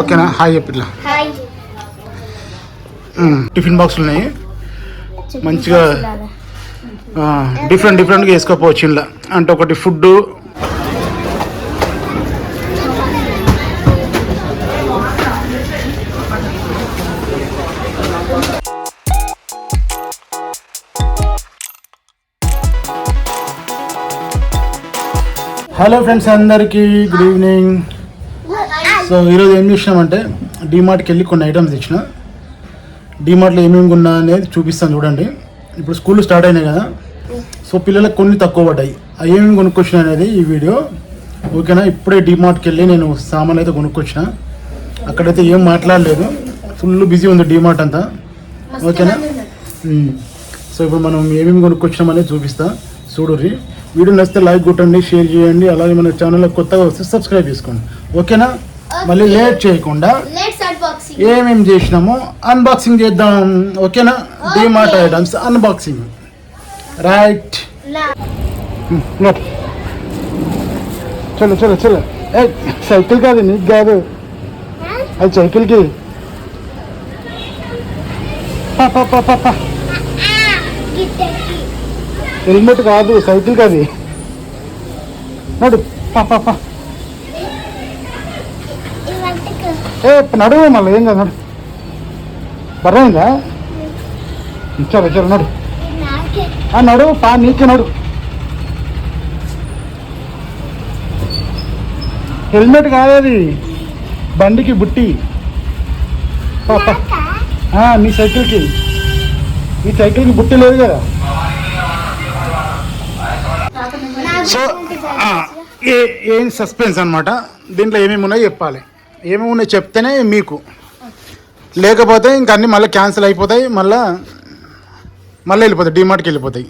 ఓకేనా? Hi చెప్పిట్లా tiffin బాక్సులు ఉన్నాయి. మంచిగా డిఫరెంట్ డిఫరెంట్గా వేసుకోపోవచ్చు ఇలా అంటే ఒకటి ఫుడ్ హలో ఫ్రెండ్స్ అందరికీ గుడ్ ఈవినింగ్. సో ఈరోజు ఏం చేసినామంటే డీమార్ట్కి వెళ్ళి కొన్ని ఐటమ్స్ తెచ్చిన. డీమార్ట్లో ఏమేమి కొన్నా అనేది చూపిస్తాను చూడండి. ఇప్పుడు స్కూల్ స్టార్ట్ అయినాయి కదా. సో పిల్లలకు కొన్ని తక్కువ పడ్డాయి. అవి ఏమేమి కొనుక్కొచ్చిన అనేది ఈ వీడియో. ఓకేనా? ఇప్పుడే డీమార్ట్కి వెళ్ళి నేను సామాన్లు అయితే కొనుక్కొచ్చిన. అక్కడైతే ఏం మాట్లాడలేదు. ఫుల్ బిజీ ఉంది డీమార్ట్ అంతా. ఓకేనా. సో ఇప్పుడు మనం ఏమేమి కొనుక్కొచ్చినాం అనేది చూపిస్తా. చూడుర్రి వీడియో నచ్చితే లైక్ కొట్టండి షేర్ చేయండి. అలాగే మన ఛానల్ కొత్తగా వస్తే సబ్స్క్రైబ్ చేసుకోండి. ఓకేనా? మళ్ళీ లేట్ చేయకుండా ఏమేమి చేసినామో అన్బాక్సింగ్ చేద్దాం. ఓకేనా? డిమార్ట్ ఐటమ్స్ అన్బాక్సింగ్ రైట్ చలో చలో చలో. ఏ సైకిల్ కాదు నీకు కాదు. అది సైకిల్కి. హెల్మెట్ కాదు సైకిల్ కాదు. నడు. పా, పా, పా. ఏ నడువు మళ్ళీ ఏం కాదు నడు. బర్రైందా ఇచ్చారు చలో నడు. ఆ నడు పా నీకే నడు. హెల్మెట్ కాదు అది బండికి బుట్టి. నీ సైకిల్కి. ఈ సైకిల్కి బుట్టి లేదు కదా. సో ఏ ఏం సస్పెన్స్ అనమాట దీంట్లో ఏమేమి ఉన్నాయో చెప్పాలి. ఏమేమి ఉన్నాయో చెప్తేనే మీకు. లేకపోతే ఇంక అన్నీ మళ్ళీ క్యాన్సిల్ అయిపోతాయి మళ్ళీ మళ్ళీ వెళ్ళిపోతాయి డిమార్ట్కి వెళ్ళిపోతాయి.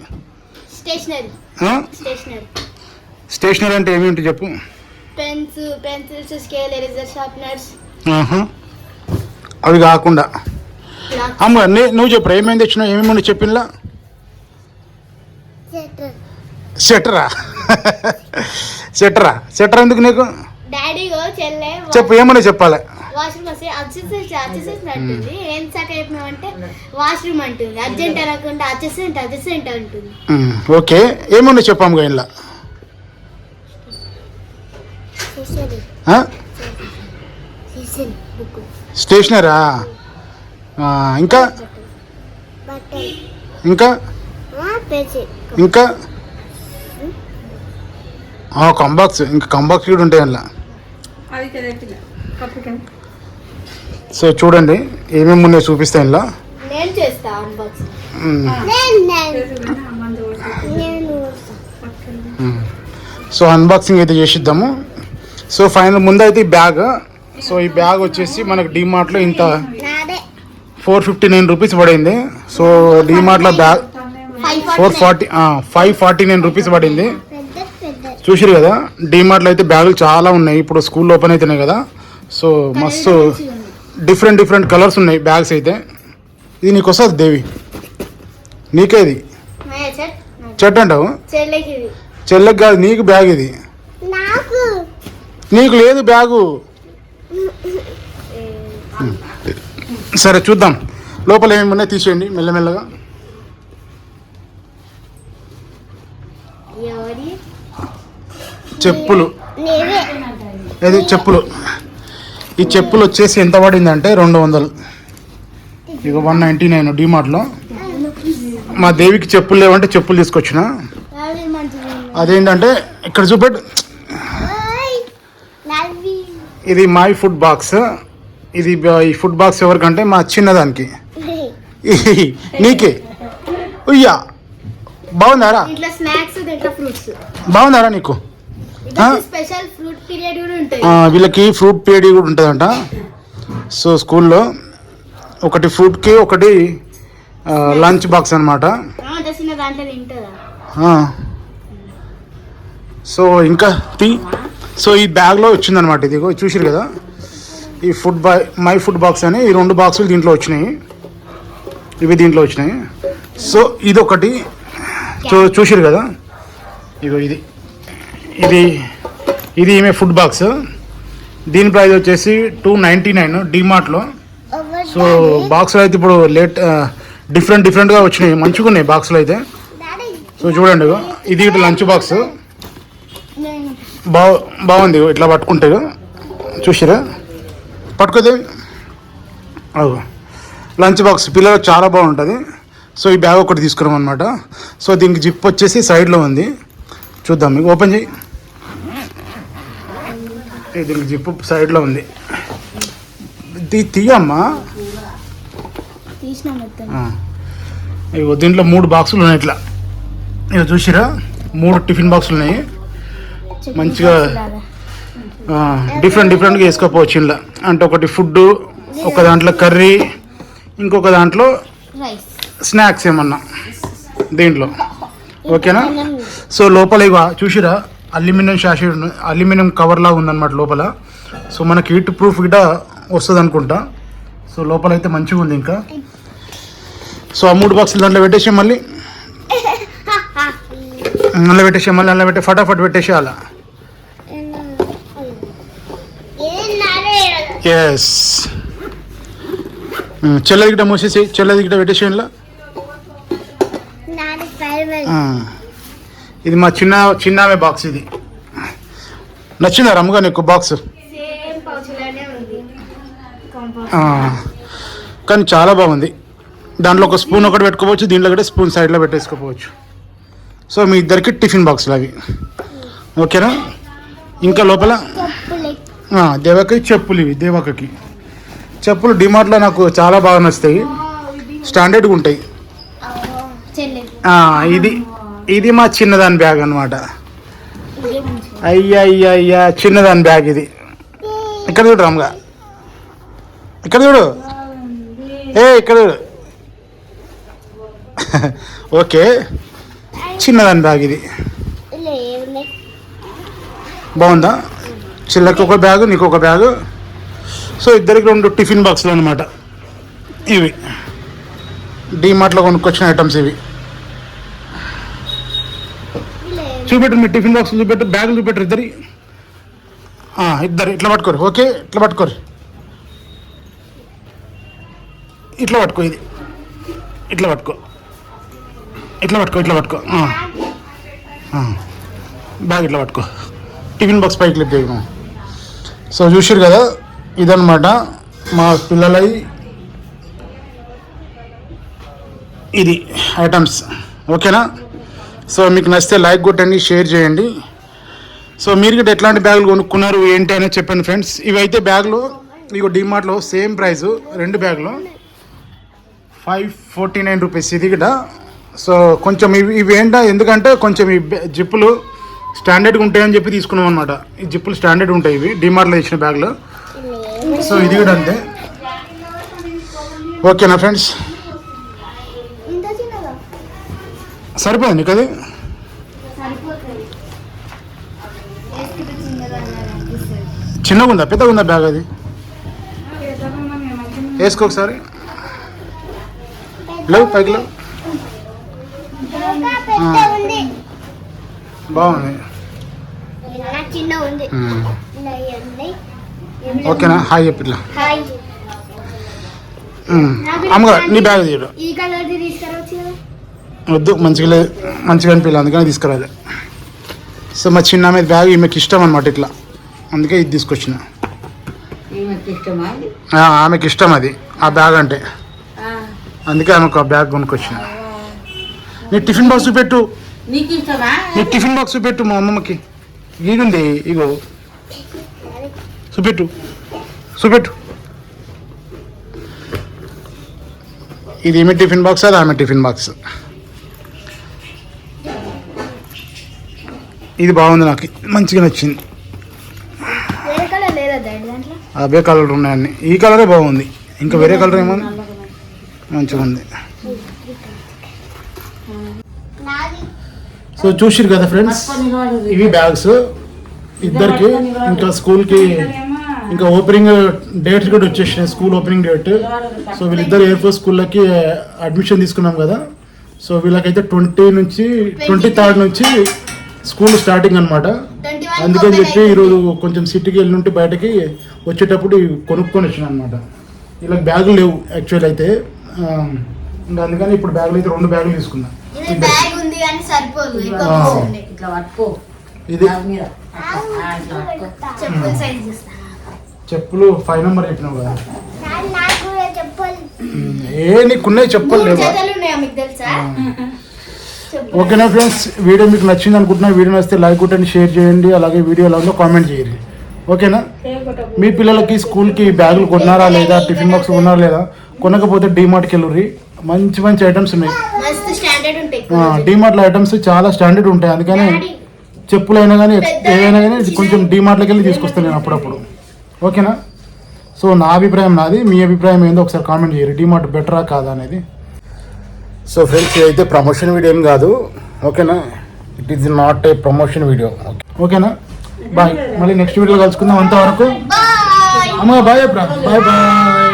స్టేషనరీ. అంటే ఏమేంటి చెప్పు. Pens pencils scale eraser sharpeners. అవి కాకుండా. అమ్మ నువ్వు చెప్పు ఏమేమి తెచ్చినావు ఏమేమి ఉన్నాయి చెప్పినలా షెటరా షెటరా షెటర్ ఎందుకు నీకు? డాడీ చెప్పు ఏమన్నా చెప్పాలి? వాష్రూమ్ వస్తే అంటుంది. ఏం చెప్పినామంటే వాష్రూమ్ అంటుంది. అర్జెంట్ అనకుండా అచ్చేసేంట్ అచ్చేసేంట్ అంటుంది. Um, okay. ఏమన్నా చెప్పాము ఇంట్లో? స్టేషనరా? ఇంకా? ఇంకా? ఇంకా? కంబాక్స్. ఇంకా కంబాక్స్ కూడా ఉంటాయి అందులో. కప్పుకొని సో చూడండి ఏమేమి ఉన్నాయో నేను చేస్తా మందు ఉమ్. సో అన్బాక్సింగ్ అయితే చేసిద్దాము. సో ఫైనల్ ముందు అయితే ఈ బ్యాగ్. సో ఈ బ్యాగ్ వచ్చేసి మనకు డిమార్ట్లో ఇంత ఫోర్ ఫిఫ్టీ నైన్ రూపీస్ పడింది. So డిమార్ట్లో bag four forty five forty nine rupees పడింది. చూసిరు కదా డిమార్ట్లో అయితే బ్యాగులు చాలా ఉన్నాయి. ఇప్పుడు స్కూల్ ఓపెన్ అవుతున్నాయి కదా. సో మస్తు డిఫరెంట్ డిఫరెంట్ కలర్స్ ఉన్నాయి బ్యాగ్స్ అయితే. ఇది నీకు వస్తుంది దేవి? నీకే ఇది? చెట్టు అంటావు? చెల్లెకి కాదు నీకు బ్యాగ్ ఇది. నాకు. నీకు లేదు బ్యాగు. సరే చూద్దాం. లోపల ఏమేమి ఉన్నాయి తీసేయండి మెల్లమెల్లగా. చెప్పులు. ఏది? చెప్పులు. ఈ చెప్పులు వచ్చేసి ఎంత పడిందంటే రెండు వందలు. ఇక వన్ నైంటీ నైన్ డిమార్ట్లో. మా దేవికి చెప్పులు లేవంటే చెప్పులు తీసుకొచ్చిన. అదేంటంటే ఇక్కడ చూపెట్టు. ఇది మై ఫుడ్ బాక్స్. ఇది ఈ ఫుడ్ బాక్స్ ఎవరికంటే మా చిన్నదానికి. నీకే. ఉయ్యా. బాగుందారా? బాగుందారా నీకు? వీళ్ళకి ఫ్రూట్ పీరియడ్ కూడా ఉంటుందంట. సో స్కూల్లో ఒకటి ఫ్రూట్కి ఒకటి లంచ్ బాక్స్ అనమాట సో ఇంకా టీ సో ఈ బ్యాగ్లో వచ్చిందనమాట ఇది. చూసిరు కదా? ఈ ఫుడ్ బా మై ఫుడ్ బాక్స్ అని ఈ రెండు బాక్సులు దీంట్లో వచ్చినాయి. ఇవి దీంట్లో వచ్చినాయి. సో ఇది ఒకటి చూ చూసిరు కదా? ఇగో ఇది. ఇది ఇది ఈమె ఫుడ్ బాక్స్ దీని ప్రైస్ వచ్చేసి టూ నైంటీ నైన్ డిమార్ట్లో సో బాక్స్లో అయితే ఇప్పుడు లేట్ డిఫరెంట్ డిఫరెంట్గా వచ్చినాయి. మంచిగా ఉన్నాయి బాక్స్లో అయితే. సో చూడండి. ఇది ఇటు లంచ్ బాక్స్ బా బాగుంది ఇట్లా పట్టుకుంటే ఇగో. చూసిరా? పట్టుకోదే. అవు లంచ్ బాక్స్ పిల్లలకు చాలా బాగుంటుంది. సో ఈ బ్యాగ్ ఒకటి తీసుకున్నాం అనమాట సో దీనికి జిప్ వచ్చేసి సైడ్లో ఉంది. చూద్దాం. మీకు ఓపెన్ చేయి. ఇది దీనికి జిప్ సైడ్లో ఉంది. తీయమ్మా. ఇగో దీంట్లో మూడు బాక్సులు ఉన్నాయి ఇట్లా. ఇక చూసిరా? మూడు టిఫిన్ బాక్సులు ఉన్నాయి. మంచిగా డిఫరెంట్ డిఫరెంట్గా వేసుకోపోవచ్చు ఇంట్లో అంటే ఒకటి ఫుడ్ ఒక దాంట్లో కర్రీ ఇంకొక దాంట్లో స్నాక్స్ ఏమన్నా దీంట్లో. ఓకేనా? సో లోపల ఇక చూసిరా? అల్యూమినియం షాషి అల్యూమినియం కవర్ లాగా ఉందన్నమాట లోపల. సో మనకి హీట్ ప్రూఫ్ గిట వస్తుంది అనుకుంటా సో లోపల అయితే మంచిగా ఉంది ఇంకా. సో ఆ మూడు బాక్సులు దాంట్లో పెట్టేసి మళ్ళీ అందులో పెట్టేసి మళ్ళీ అందులో పెట్టే ఫటాఫట్ పెట్టేసి అలా ఎస్ చెల్లది గిట్ట మూసేసి చెల్లది గిట్ట పెట్టేసి ఇలా ఆ. ఇది మా చిన్న చిన్నమే బాక్స్ ఇది. నచ్చిందా రమ్ముగా నీకు బాక్స్. కానీ చాలా బాగుంది. దాంట్లో ఒక స్పూన్ ఒకటి పెట్టుకోవచ్చు దీంట్లో కూడా స్పూన్ సైడ్లో పెట్టేసుకోవచ్చు. సో మీ ఇద్దరికి టిఫిన్ బాక్స్లు అవి ఓకేనా? ఇంకా లోపల? దేవకి చెప్పులు ఇవి దేవకకి. చెప్పులు డిమార్ట్లో నాకు చాలా బాగా నచ్చుతాయి. స్టాండర్డ్గా ఉంటాయి. ఇది. ఇది మా చిన్నదాని బ్యాగ్ అనమాట అయ్యా అయ్యా అయ్యా చిన్నదాని బ్యాగ్ ఇది. ఇక్కడ చూడు రామ్గా ఇక్కడ చూడు. ఏ ఇక్కడ చూడు. ఓకే. చిన్నదాని బ్యాగ్ ఇది. బాగుందా? చిల్లకి ఒక బ్యాగు నీకు ఒక బ్యాగు. సో ఇద్దరికి రెండు టిఫిన్ బాక్సులు అనమాట ఇవి. డీమార్ట్లో కొనుక్కొచ్చిన ఐటమ్స్ ఇవి. చూపెట్టు మీ టిఫిన్ బాక్స్ చూపెట్టు బ్యాగులు చూపెట్టరు ఇద్దరి. ఇద్దరు ఇట్లా పట్టుకోరు ఓకే? ఇట్లా పట్టుకోరు. ఇట్లా పట్టుకో ఇది. ఇట్లా పట్టుకో. ఇట్లా పట్టుకో ఇట్లా పట్టుకో. బ్యాగ్ ఇట్లా పట్టుకో. టిఫిన్ బాక్స్ పైకి క్లిప్ చేయను సో చూసారు కదా ఇదనమాట మా పిల్లలై ఇది ఐటమ్స్. ఓకేనా? సో మీకు నచ్చితే లైక్ కొట్టండి షేర్ చేయండి. సో మీరు కూడా ఎట్లాంటి బ్యాగులు కొనుక్కున్నారు ఏంటి అనేది చెప్పండి ఫ్రెండ్స్. ఇవైతే బ్యాగులు ఇక డిమార్ట్లో సేమ్ ప్రైస్ రెండు బ్యాగులు. ఫైవ్ ఫార్టీ నైన్ రూపీస్ ఇది కూడా. సో కొంచెం ఇవి ఇవి ఏంటా? ఎందుకంటే కొంచెం ఈ బ్యా- జిప్పులు స్టాండర్డ్గా ఉంటాయని చెప్పి తీసుకున్నాం అనమాట ఈ జిప్పులు స్టాండర్డ్ ఉంటాయి ఇవి డిమార్ట్లో ఇచ్చిన బ్యాగులు. సో ఇది కూడా అంతే. ఓకేనా ఫ్రెండ్స్? సరిపోయింది అనిపిస్తుంది చిన్నగా ఉందా పెద్దగా ఉందా బ్యాగ్ అది? వేసుకో ఒకసారి. లేవు పైకి లేవు. బాగుంది. ఓకేనా? హాయ్ చెప్పు ఇట్లా. హాయ్. మ్మ్. అమ్మగా నీ బ్యాగ్ తీయడు వద్దు మంచిగా లేదు మంచిగా అనిపించలేదు అందుకని తీసుకురాలే. సో మా చిన్న ఆమె బ్యాగ్ ఈమెకి ఇష్టం అనమాట ఇట్లా. అందుకే ఇది తీసుకొచ్చిన. ఆమెకి ఇష్టం అది ఆ బ్యాగ్ అంటే. అందుకే ఆమెకు ఆ బ్యాగ్ కొనుక్కొచ్చిన. నీ టిఫిన్ బాక్స్ ఇష్టమా? నీ టిఫిన్ బాక్స్ చూపెట్టు మా అమ్మమ్మకి. ఈగుంది ఇగో. చూపెట్టు చూపెట్టు ఇది ఏమి టిఫిన్ బాక్స్ అది ఆమె టిఫిన్ బాక్స్. ఇది బాగుంది నాకు. మంచిగా నచ్చింది. అవే కలర్ ఉన్నాయన్ని ఈ కలరే బాగుంది. ఇంకా వేరే కలర్ ఏమో? మంచిగా ఉంది. సో చూసిరు కదా ఫ్రెండ్స్? ఇవి బ్యాగ్స్. ఇద్దరికి ఇంకా స్కూల్కి ఇంకా ఓపెనింగ్ డేట్స్ కూడా వచ్చేసినాయి. School opening date. సో వీళ్ళిద్దరు ఎయిర్ ఫోర్స్ స్కూళ్ళకి అడ్మిషన్ తీసుకున్నాం కదా. సో వీళ్ళకైతే ట్వంటీ నుంచి ట్వంటీ థర్డ్ నుంచి స్కూల్ స్టార్టింగ్ అనమాట అందుకని చెప్పి ఈరోజు కొంచెం సిటీకి వెళ్ళి ఉంటే బయటకి వచ్చేటప్పుడు కొనుక్కొని వచ్చాను అనమాట ఇలా బ్యాగులు లేవు యాక్చువల్ అయితే. ఇంకా అందుకని ఇప్పుడు బ్యాగులు అయితే రెండు బ్యాగులు తీసుకున్నా. ఇది చెప్పుల ఫైవ్ నెంబర్ చెప్పినావు కదా. ఏ నీకున్నాయి చెప్పలు లేవా? ఓకేనా ఫ్రెండ్స్ వీడియో మీకు నచ్చింది అనుకుంటున్నా వీడియో నచ్చితే లైక్ కొట్టండి షేర్ చేయండి అలాగే వీడియో ఎలా ఉందో కామెంట్ చేయండి. ఓకేనా మీ పిల్లలకి స్కూల్కి బ్యాగులు కొన్నారా లేదా? టిఫిన్ బాక్స్ కొన్నారా లేదా? కొనకపోతే డీమార్ట్కి వెళ్ళుర్రి. మంచి మంచి ఐటమ్స్ ఉన్నాయి. డీమార్ట్లో ఐటమ్స్ చాలా స్టాండర్డ్ ఉంటాయి. అందుకని చెప్పులు అయినా కానీ ఏదైనా కానీ కొంచెం డీమార్ట్లోకి వెళ్ళి తీసుకొస్తాను నేను అప్పుడప్పుడు. ఓకేనా సో నా అభిప్రాయం నాది మీ అభిప్రాయం ఏందో ఒకసారి కామెంట్ చేయరు డీమార్ట్ బెటరా కాదా అనేది. సో ఫ్రెండ్స్ ఇదైతే ప్రమోషన్ వీడియో ఏం కాదు. ఓకేనా? It is not a promotion video ఓకేనా? బాయ్ మళ్ళీ నెక్స్ట్ వీడియో కలుసుకుందాం అంతవరకు. అమ్మ బాయ్ బాయ్ బాయ్